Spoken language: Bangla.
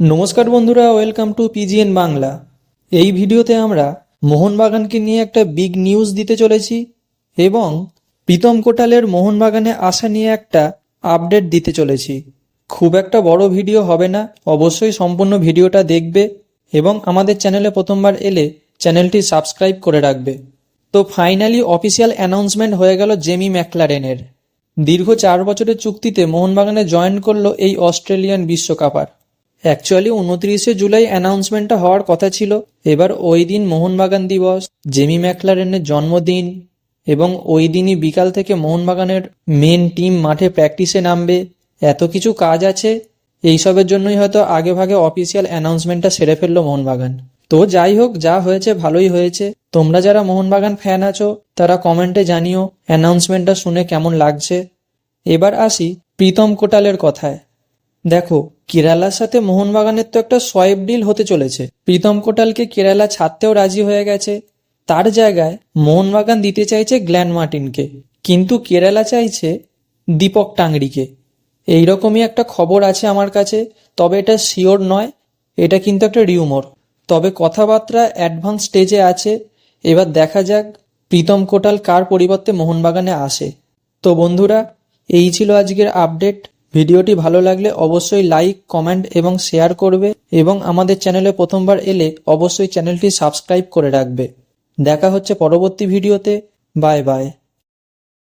নমস্কার বন্ধুরা ওয়েলকাম টু পিজিএন বাংলা এই ভিডিওতে আমরা মোহনবাগানকে নিয়ে একটা বিগ নিউজ দিতে চলেছি এবং প্রীতম কোটালের মোহনবাগানে আসা নিয়ে একটা আপডেট দিতে চলেছি। খুব একটা বড় ভিডিও হবে না, অবশ্যই সম্পূর্ণ ভিডিওটা দেখবে এবং আমাদের চ্যানেলে প্রথমবার এলে চ্যানেলটি সাবস্ক্রাইব করে রাখবে। তো ফাইনালি অফিসিয়াল অ্যানাউন্সমেন্ট হয়ে গেল জেমি ম্যাকলারেনের দীর্ঘ চার বছরের চুক্তিতে মোহনবাগানে জয়েন করল এই অস্ট্রেলিয়ান বিশ্বকাপার। অ্যাকচুয়ালি উনত্রিশে জুলাই অ্যানাউন্সমেন্টটা হওয়ার কথা ছিল। এবার ওই দিন মোহনবাগান দিবস, জেমি ম্যাকলারেনের জন্মদিন, এবং ওই দিনই বিকাল থেকে মোহনবাগানের মেন টিম মাঠে প্র্যাকটিসে নামবে। এত কিছু কাজ আছে, এইসবের জন্যই হয়তো আগে ভাগে অফিসিয়াল অ্যানাউন্সমেন্টটা সেরে ফেলল মোহনবাগান। তো যাই হোক, যা হয়েছে ভালোই হয়েছে। তোমরা যারা মোহনবাগান ফ্যান আছো, তারা কমেন্টে জানিও অ্যানাউন্সমেন্টটা শুনে কেমন লাগছে। এবার আসি প্রীতম কোটালের কথায়। দেখো, কেরালার সাথে মোহনবাগানের তো একটা সোয়েব ডিল হতে চলেছে। প্রীতম কোটালকে কেরালা ছাড়তেও রাজি হয়ে গেছে। তার জায়গায় মোহনবাগান দিতে চাইছে গ্ল্যান মার্টিনকে। কিন্তু কেরালা চাইছে দীপক টাংরিকে এইরকমই একটা খবর আছে আমার কাছে, তবে এটা শিওর নয়, এটা কিন্তু একটা রিউমর। তবে কথাবার্তা অ্যাডভান্স স্টেজে আছে, এবার দেখা যাক প্রীতম কোটাল কার পরিবর্তে মোহনবাগানে আসে। তো বন্ধুরা, এই ছিল আজকের আপডেট। ভিডিওটি ভালো লাগলে অবশ্যই লাইক, কমেন্ট এবং শেয়ার করবে এবং আমাদের চ্যানেলে প্রথমবার এলে অবশ্যই চ্যানেলটি সাবস্ক্রাইব করে রাখবে। দেখা হচ্ছে পরবর্তী ভিডিওতে। Bye bye.